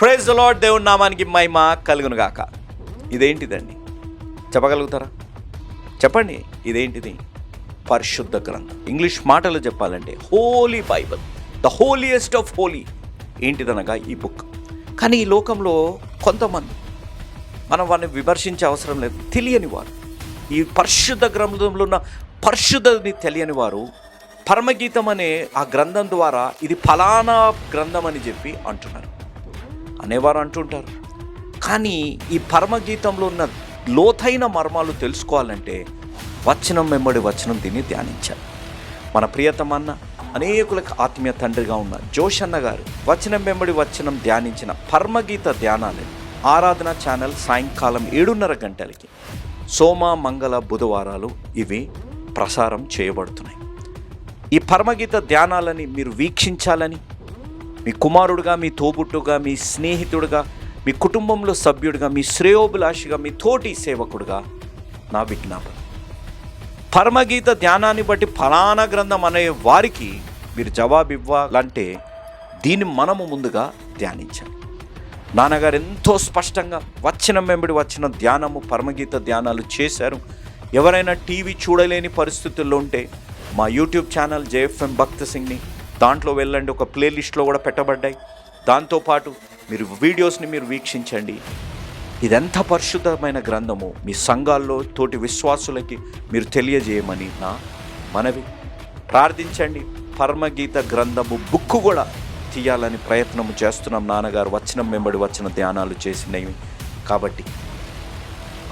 Praise lord దేవుడి నామానికి మహిమ కలుగును గాక ఇదేంటిదండి? చెప్పగలుగుతారా? చెప్పండి ఇదేంటిది? పరిశుద్ధ గ్రంథం. ఇంగ్లీష్ మాటలు చెప్పాలంటే holy bible the holiest of holy ఏంటిదనగా ఈ బుక్ కానీ ఈ లోకంలో కొంతమంది మనం వారిని విమర్శించే అవసరం లేదు తెలియని వారు. ఈ పరిశుద్ధ గ్రంథంలో ఉన్న పరిశుద్ధని తెలియని వారు పరమగీతం అనే ఆ గ్రంథం ద్వారా ఇది ఫలానా గ్రంథం అని చెప్పి అంటున్నారు. అనేవారు అంటుంటారు. కానీ ఈ పరమగీతంలో ఉన్న లోతైన మర్మాలు తెలుసుకోవాలంటే వచనం వెంబడి వచనం దీన్ని ధ్యానించాలి. మన ప్రియతమన్న అనేకులకు ఆత్మీయ తండ్రిగా ఉన్న జోషన్న గారు వచనం వెంబడి వచనం ధ్యానించిన పరమగీత ధ్యానాలు ఆరాధన ఛానల్ సాయంకాలం ఏడున్నర గంటలకి. సోమ మంగళ బుధవారాలు ఇవి ప్రసారం చేయబడుతున్నాయి. ఈ పరమగీత ధ్యానాలని మీరు వీక్షించాలని మీ కుమారుడుగా మీ తోబుట్టుగా మీ స్నేహితుడుగా మీ కుటుంబంలో సభ్యుడిగా మీ శ్రేయోభిలాషిగా మీ తోటి సేవకుడుగా నా విజ్ఞాపన. పరమగీత ధ్యానాన్ని బట్టి ఫలానా గ్రంథం అనే వారికి మీరు జవాబు ఇవ్వాలంటే దీన్ని మనము ముందుగా ధ్యానించాలి. నాన్నగారు ఎంతో స్పష్టంగా వచ్చిన వెంబడి వచ్చిన ధ్యానము పరమగీత ధ్యానాలు చేశారు. ఎవరైనా టీవీ చూడలేని పరిస్థితుల్లో ఉంటే మా యూట్యూబ్ ఛానల్ జేఎఫ్ఎం భక్త సింగ్ని దాంట్లో వెళ్ళండి ఒక ప్లేలిస్ట్లో కూడా పెట్టబడ్డాయి. దాంతోపాటు మీరు వీడియోస్ని మీరు వీక్షించండి. ఇదెంత పరిశుద్ధమైన గ్రంథము. మీ సంఘాల్లో తోటి విశ్వాసులకి మీరు తెలియజేయమని నా మనవి. ప్రార్థించండి. పరమగీత గ్రంథము బుక్ కూడా తీయాలని ప్రయత్నం చేస్తున్నాం. నాన్నగారు వచనం వెంబడి వచ్చిన ధ్యానాలు చేసినవి. కాబట్టి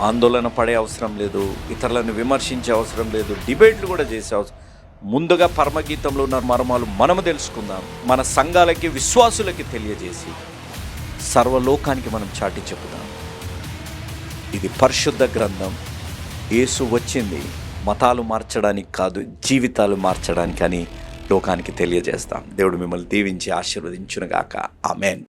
ఆందోళన పడే అవసరం లేదు ఇతరులను విమర్శించే అవసరం లేదు డిబేట్లు కూడా చేసే అవసరం ముందుగా పరమగీతంలో ఉన్న మర్మాలు మనము తెలుసుకుందాం. మన సంఘాలకి విశ్వాసులకి తెలియజేసి సర్వలోకానికి మనం చాటి చెప్పుదాం ఇది పరిశుద్ధ గ్రంథం. యేసు వచ్చింది. మతాలు మార్చడానికి కాదు జీవితాలు మార్చడానికి అని లోకానికి తెలియజేస్తాం. దేవుడు మిమ్మల్ని దీవించి ఆశీర్వదించునుగాక. ఆమెన్.